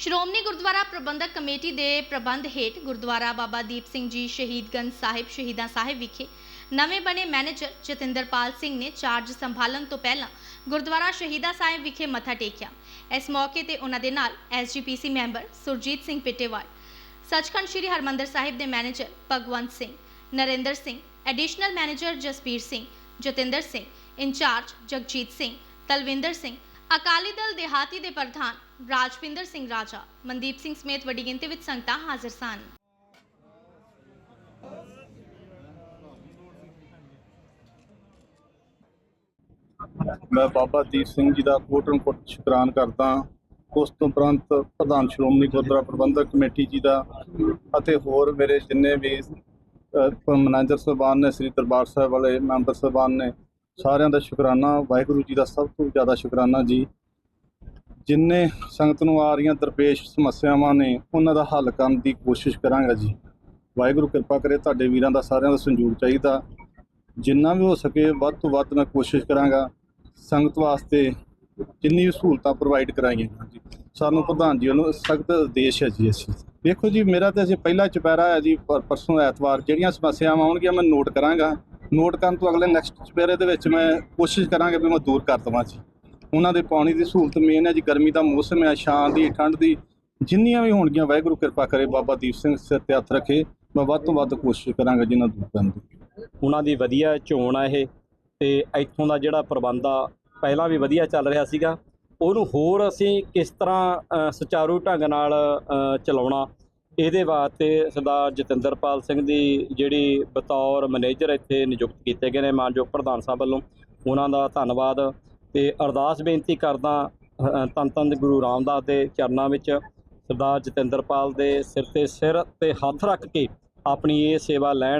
ਸ਼੍ਰੋਮਣੀ ਗੁਰਦੁਆਰਾ ਪ੍ਰਬੰਧਕ committee ਦੇ ਪ੍ਰਬੰਧ ਹੇਠ ਗੁਰਦੁਆਰਾ ਬਾਬਾ ਦੀਪ ਸਿੰਘ ਜੀ ਸ਼ਹੀਦਗੰਜ ਸਾਹਿਬ ਸ਼ਹੀਦਾਂ ਸਾਹਿਬ ਵਿਖੇ ਨਵੇਂ ਬਣੇ ਮੈਨੇਜਰ ਜਤਿੰਦਰਪਾਲ ਸਿੰਘ ਨੇ ਚਾਰਜ ਸੰਭਾਲਣ ਤੋਂ ਪਹਿਲਾਂ ਗੁਰਦੁਆਰਾ ਸ਼ਹੀਦਾਂ ਸਾਹਿਬ ਵਿਖੇ ਮੱਥਾ ਟੇਕਿਆ। ਇਸ ਮੌਕੇ ਤੇ ਉਹਨਾਂ ਦੇ ਨਾਲ ਐਸਜੀਪੀਸੀ ਮੈਂਬਰ ਸੁਰਜੀਤ ਸਿੰਘ ਪਿੱਟੇਵਾਲ, ਸੱਚਖੰਡ ਸ੍ਰੀ ਹਰਮੰਦਰ ਸਾਹਿਬ ਦੇ manager Bhagwant Singh, Narinder Singh, additional manager Jaspir Singh, Jatinder Singh, incharge Jagjit Singh, Talwinder Singh Akali Dal ਦਿਹਾਤੀ ਦੇ ਪ੍ਰਧਾਨ ਰਾਜਵਿੰਦਰ ਸਿੰਘ ਰਾਜਾ, ਮਨਦੀਪ ਸਿੰਘ ਸਮੇਤ ਵੱਡੀ ਗਿਣਤੀ ਵਿੱਚ ਸੰਗਤਾਂ ਹਾਜ਼ਰ ਸਨ। ਮੈਂ ਬਾਬਾ ਦੀਪ ਸਿੰਘ ਜੀ ਦਾ ਕੋਟਨ ਕੋਟ ਸ਼ੁਕਰਾਨ ਕਰਦਾ ਉਸ ਤੋਂ ਉਪਰੰਤ ਪ੍ਰਧਾਨ ਸ਼੍ਰੋਮਣੀ ਗੁਰਦੁਆਰਾ ਪ੍ਰਬੰਧਕ ਕਮੇਟੀ ਜੀ ਦਾ ਅਤੇ ਹੋਰ ਮੇਰੇ ਜਿੰਨੇ ਵੀ ਮੈਨੇਜਰ ਸਾਹਿਬਾਨ ਨੇ, ਸ੍ਰੀ ਦਰਬਾਰ ਸਾਹਿਬ ਵਾਲੇ ਮੈਂਬਰ ਸਾਹਿਬਾਨ ਨੇ ਸਾਰਿਆਂ ਦਾ ਸ਼ੁਕਰਾਨਾ, ਵਾਹਿਗੁਰੂ ਜੀ ਦਾ ਸਭ ਤੋਂ ਜ਼ਿਆਦਾ ਸ਼ੁਕਰਾਨਾ ਜੀ। ਜਿੰਨੇ ਸੰਗਤ ਨੂੰ ਆ ਰਹੀਆਂ ਦਰਪੇਸ਼ ਸਮੱਸਿਆਵਾਂ ਨੇ, ਉਹਨਾਂ ਦਾ ਹੱਲ ਕਰਨ ਦੀ ਕੋਸ਼ਿਸ਼ ਕਰਾਂਗਾ ਜੀ। ਵਾਹਿਗੁਰੂ ਕਿਰਪਾ ਕਰੇ ਤੁਹਾਡੇ ਵੀਰਾਂ ਦਾ ਸਾਰਿਆਂ ਦਾ ਸੰਯੋਗ ਚਾਹੀਦਾ। ਜਿੰਨਾ ਵੀ ਹੋ ਸਕੇ ਵੱਧ ਤੋਂ ਵੱਧ ਮੈਂ ਕੋਸ਼ਿਸ਼ ਕਰਾਂਗਾ ਸੰਗਤ ਵਾਸਤੇ ਜਿੰਨੀ ਵੀ ਸਹੂਲਤਾਂ ਪ੍ਰੋਵਾਈਡ ਕਰਾਈਆਂ ਜੀ। ਸਾਨੂੰ ਪ੍ਰਧਾਨ ਜੀ ਵੱਲੋਂ ਸਖਤ ਆਦੇਸ਼ ਹੈ ਜੀ ਅਸੀਂ। ਚੀਜ਼ ਵੇਖੋ ਜੀ, ਮੇਰਾ ਤੇ ਅਸੀਂ ਪਹਿਲਾ ਚੁਪਹਿਰਾ ਹੈ ਜੀ ਪਰਸੋਂ ਐਤਵਾਰ ਜਿਹੜੀਆਂ ਸਮੱਸਿਆਵਾਂ ਆਉਣਗੀਆਂ, ਮੈਂ ਨੋਟ ਕਰਾਂਗਾ। ਨੋਟ ਕਰਨ ਤੋਂ ਅਗਲੇ ਨੈਕਸਟ ਚੁਪਹਿਰੇ ਦੇ ਵਿੱਚ ਮੈਂ ਕੋਸ਼ਿਸ਼ ਕਰਾਂਗਾ ਵੀ ਮੈਂ ਦੂਰ ਕਰ ਦੇਵਾਂ ਜੀ। ਉਹਨਾਂ ਦੇ ਪਾਣੀ ਦੀ ਸਹੂਲਤ ਮੇਨ ਹੈ ਜੀ, ਗਰਮੀ ਦਾ ਮੌਸਮ ਹੈ, ਛਾਂ ਦੀ, ਠੰਡ ਦੀ, ਜਿੰਨੀਆਂ ਵੀ ਹੋਣਗੀਆਂ, ਵਾਹਿਗੁਰੂ ਕਿਰਪਾ ਕਰੇ, ਬਾਬਾ ਦੀਪ ਸਿੰਘ ਸਿਰ ਤੇ ਹੱਥ ਰੱਖੇ, ਮੈਂ ਵੱਧ ਤੋਂ ਵੱਧ ਕੋਸ਼ਿਸ਼ ਕਰਾਂਗਾ ਜਿਨ੍ਹਾਂ ਦੂਰ ਕਰਨ ਦੀ। ਉਹਨਾਂ ਦੀ ਵਧੀਆ ਚੋਣ ਆ ਇਹ, ਤੇ ਇੱਥੋਂ ਦਾ ਜਿਹੜਾ ਪ੍ਰਬੰਧ ਆ, ਪਹਿਲਾਂ ਵੀ ਵਧੀਆ ਚੱਲ ਰਿਹਾ ਸੀਗਾ। ਉਹਨੂੰ ਹੋਰ ਅਸੀਂ ਕਿਸ ਤਰ੍ਹਾਂ ਸੁਚਾਰੂ ਢੰਗ ਨਾਲ ਚਲਾਉਣਾ ਇਹਦੇ ਵਾਸਤੇ ਸਰਦਾਰ ਜਤਿੰਦਰਪਾਲ ਸਿੰਘ ਦੀ ਜਿਹੜੀ ਬਤੌਰ ਮੈਨੇਜਰ ਇੱਥੇ ਨਿਯੁਕਤ ਕੀਤੇ ਗਏ ਨੇ ਮਾਨਯੋਗ ਪ੍ਰਧਾਨ ਸਾਹਿਬ ਵੱਲੋਂ। ਉਹਨਾਂ ਦਾ ਧੰਨਵਾਦ ਤੇ ਅਰਦਾਸ ਬੇਨਤੀ ਕਰਦਾ ਅ, ਧੰਨ ਗੁਰੂ ਰਾਮਦਾਸ ਦੇ ਚਰਨਾਂ ਵਿੱਚ ਸਰਦਾਰ ਜਤਿੰਦਰਪਾਲ ਦੇ ਸਿਰ ਤੇ ਸਿਰ ਤੇ ਹੱਥ ਰੱਖ ਕੇ ਆਪਣੀ ਇਹ ਸੇਵਾ ਲੈਣ